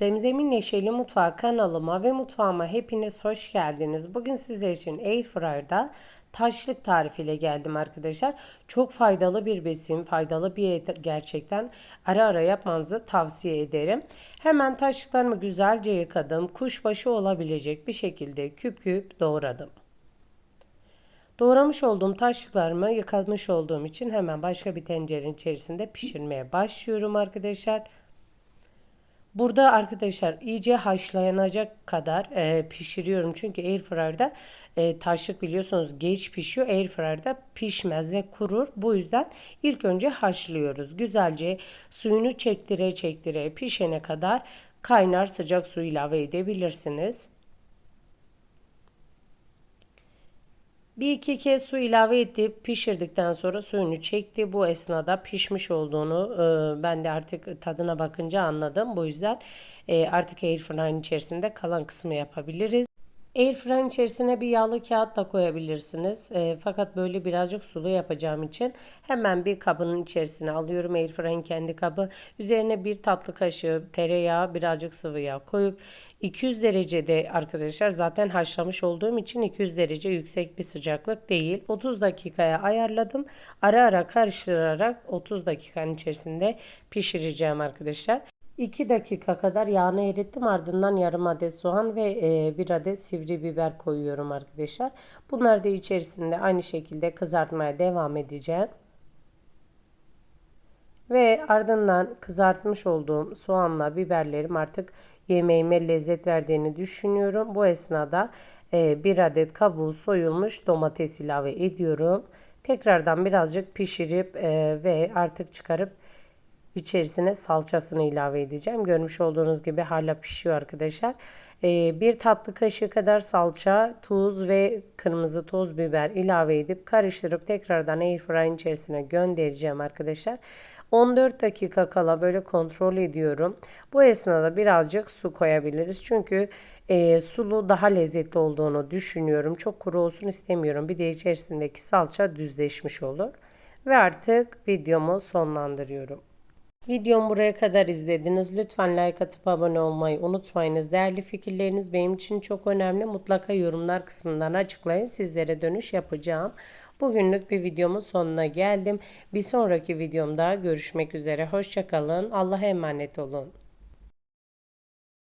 Zemzemin Neşeli Mutfağı kanalıma ve mutfağıma hepiniz hoş geldiniz. Bugün sizler için Airfryer'da taşlık tarifiyle geldim arkadaşlar. Çok faydalı bir besin, faydalı bir gerçekten ara ara yapmanızı tavsiye ederim. Hemen taşlıklarımı güzelce yıkadım. Kuşbaşı olabilecek bir şekilde küp küp doğradım. Doğramış olduğum taşlıklarımı yıkamış olduğum için hemen başka bir tencerenin içerisinde pişirmeye başlıyorum arkadaşlar. Burada arkadaşlar iyice haşlanacak kadar e, pişiriyorum. Çünkü airfryer'da e, taşlık biliyorsunuz geç pişiyor. Airfryer'da pişmez ve kurur. Bu yüzden ilk önce haşlıyoruz. Güzelce suyunu çektire çektire pişene kadar kaynar sıcak su ilave edebilirsiniz. Bir iki kez su ilave edip pişirdikten sonra suyunu çekti. Bu esnada pişmiş olduğunu e, ben de artık tadına bakınca anladım. Bu yüzden e, artık airfryer'ın içerisinde kalan kısmı yapabiliriz. Airfryer'ın içerisine bir yağlı kağıt da koyabilirsiniz. E, fakat böyle birazcık sulu yapacağım için hemen bir kabının içerisine alıyorum. Airfryer'ın kendi kabı. Üzerine bir tatlı kaşığı tereyağı, birazcık sıvı yağ koyup 200 derecede arkadaşlar zaten haşlamış olduğum için 200 derece yüksek bir sıcaklık değil. 30 dakikaya ayarladım. Ara ara karıştırarak 30 dakikanın içerisinde pişireceğim arkadaşlar. 2 dakika kadar yağını erittim. Ardından yarım adet soğan ve e, bir adet sivri biber koyuyorum arkadaşlar. Bunları da içerisinde aynı şekilde kızartmaya devam edeceğim. Ve ardından kızartmış olduğum soğanla biberlerim artık yemeğime lezzet verdiğini düşünüyorum. Bu esnada e, bir adet kabuğu soyulmuş domates ilave ediyorum. Tekrardan birazcık pişirip e, ve artık çıkarıp içerisine salçasını ilave edeceğim. Görmüş olduğunuz gibi hala pişiyor arkadaşlar. E, bir tatlı kaşığı kadar salça, tuz ve kırmızı toz biber ilave edip karıştırıp tekrardan airfryer'ın içerisine göndereceğim arkadaşlar. 14 dakika kala böyle kontrol ediyorum. Bu esnada birazcık su koyabiliriz. Çünkü e, sulu daha lezzetli olduğunu düşünüyorum. Çok kuru olsun istemiyorum. Bir de içerisindeki salça düzleşmiş olur. Ve artık videomu sonlandırıyorum. Videomu buraya kadar izlediniz. Lütfen like atıp abone olmayı unutmayınız. Değerli fikirleriniz benim için çok önemli. Mutlaka yorumlar kısmından açıklayın. Sizlere dönüş yapacağım. Bugünlük bir videomun sonuna geldim. Bir sonraki videomda görüşmek üzere. Hoşçakalın. Allah'a emanet olun.